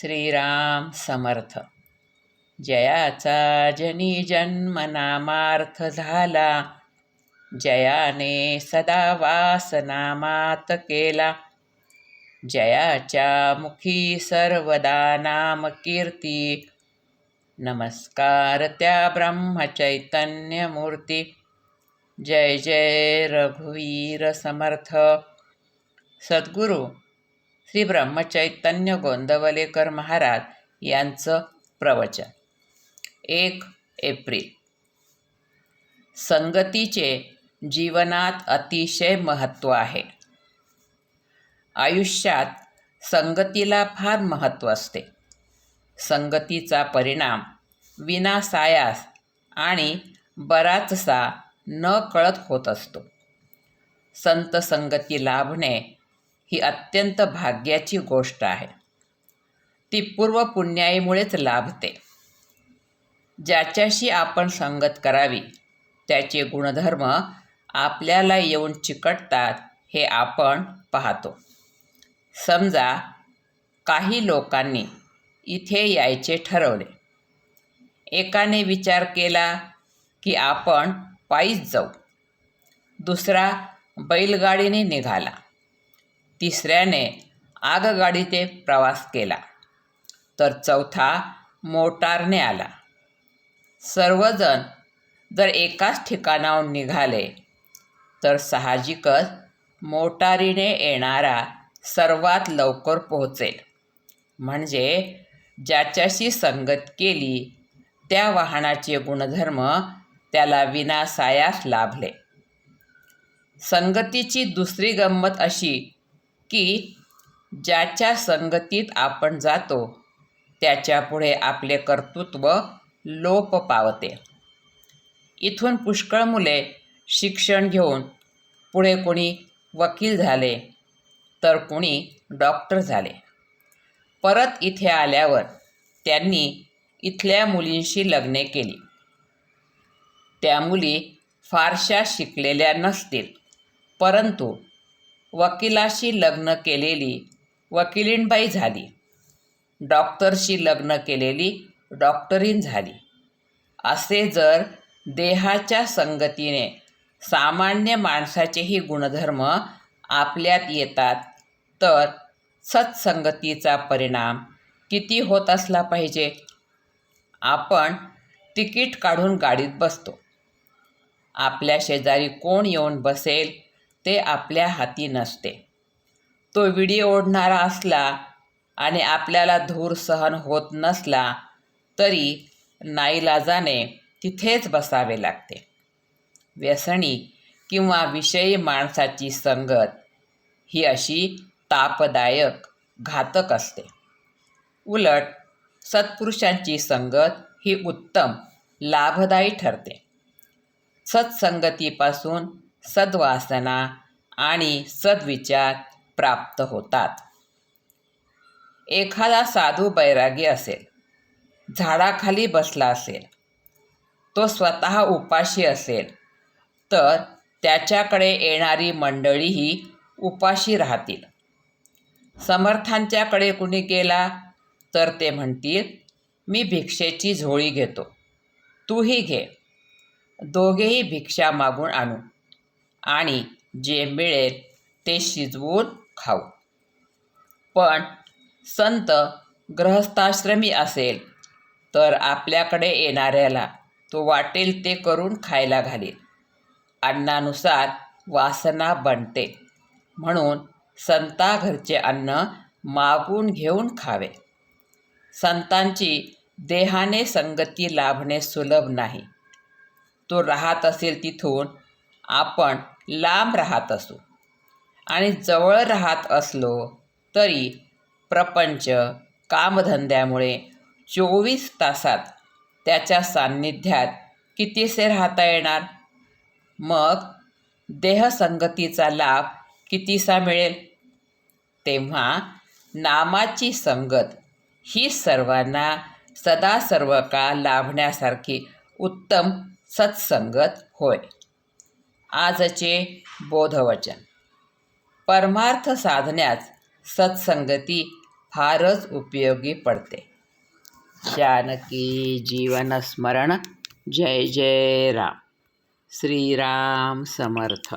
श्रीराम समर्थ. जयाचा जनी जन्म नामार्थ झाला. जयाने सदा वास नामात केला. जयाच्या मुखी सर्वदा नाम कीर्ती. नमस्कार त्या ब्रह्मचैतन्य मूर्ती जय जय रघुवीर समर्थ. सद्गुरू श्री ब्रह्मचैतन्य गोंदवलेकर महाराज यांचं प्रवचन. एक एप्रिल. संगतीचे जीवनात अतिशय महत्त्व आहे. आयुष्यात संगतीला फार महत्त्व असते. संगतीचा परिणाम विनासायास आणि बराचसा न कळत होत असतो. संत संगती लाभणे ही अत्यंत भाग्याची गोष्ट आहे. ती पूर्व पुण्याईमुळेच लाभते. ज्याच्याशी आपण संगत करावी त्याचे गुणधर्म आपल्याला येऊन चिकटतात हे आपण पाहतो. समजा काही लोकांनी इथे यायचे ठरवले. एकाने विचार केला की आपण पायीच जाऊ. दुसरा बैलगाडीने निघाला. तिसऱ्याने आगगाडीचे प्रवास केला. तर चौथा मोटारने आला. सर्वजण जर एकाच ठिकाणाहून निघाले तर साहजिकच मोटारीने येणारा सर्वात लवकर पोहोचेल. म्हणजे ज्याच्याशी संगत केली त्या वाहनाचे गुणधर्म त्याला विनासायास लाभले. संगतीची दुसरी गंमत अशी की ज्याच्या संगतीत आपण जातो त्याच्यापुढे आपले कर्तृत्व लोप पावते. इथून पुष्कळ मुले शिक्षण घेऊन पुढे कोणी वकील झाले तर कोणी डॉक्टर झाले. परत इथे आल्यावर त्यांनी इथल्या मुलींशी लग्ने केली. त्या मुली फारशा शिकलेल्या नसतील परंतु वकिलाशी लग्न केलेली वकिलीणबाई झाली. डॉक्टरशी लग्न केलेली डॉक्टरीन झाली. असे जर देहाच्या संगतीने सामान्य माणसाचेही गुणधर्म आपल्यात येतात तर सत्संगतीचा परिणाम किती होत असला पाहिजे? आपण तिकीट काढून गाडीत बसतो. आपल्या शेजारी कोण येऊन बसेल? ते आपल्या हाती नसते. तो विडी ओढणारा असला आणि आपल्याला धूर सहन होत नसला तरी नाईलाजाने तिथेच बसावे लागते. व्यसनी किंवा विषयी माणसाची संगत ही अशी तापदायक घातक असते. उलट सत्पुरुषांची संगत ही उत्तम लाभदायी ठरते. सत्संगतीपासून सद्वासना आणि सद्विचार प्राप्त होतात. एखादा साधू बैरागी असेल झाडाखाली बसला असेल तो स्वतः उपाशी असेल तर त्याच्याकडे येणारी मंडळीही उपाशी राहतील. समर्थांच्याकडे कुणी गेला तर ते म्हणतील मी भिक्षेची झोळी घेतो तूही घे. दोघेही भिक्षा मागून आणू. आणि जे मिळेल ते शिजवून खाऊ. पण संत ग्रहस्थाश्रमी असेल तर आपल्याकडे येणाऱ्याला तो वाटेल ते करून खायला घालील. अन्नानुसार वासना बनते. म्हणून संता घरचे अन्न मागून घेऊन खावे. संतांची देहाने संगती लाभणे सुलभ नाही. तो राहत असेल तिथून आपण लांब राहत असू. आणि जवळ राहत असलो तरी प्रपंच कामधंद्यामुळे चोवीस तासात त्याच्या सान्निध्यात कितीसे राहता येणार? मग देहसंगतीचा लाभ कितीसा मिळेल? तेव्हा नामाची संगत ही सर्वांना सदा सर्व काळ लाभण्यासारखी उत्तम सत्संगत होय. आजचे बोधवचन. परमार्थ साधण्यास सत्संगती फारच उपयोगी पडते. जानकी जीवनस्मरण जय जय राम. श्रीराम समर्थ.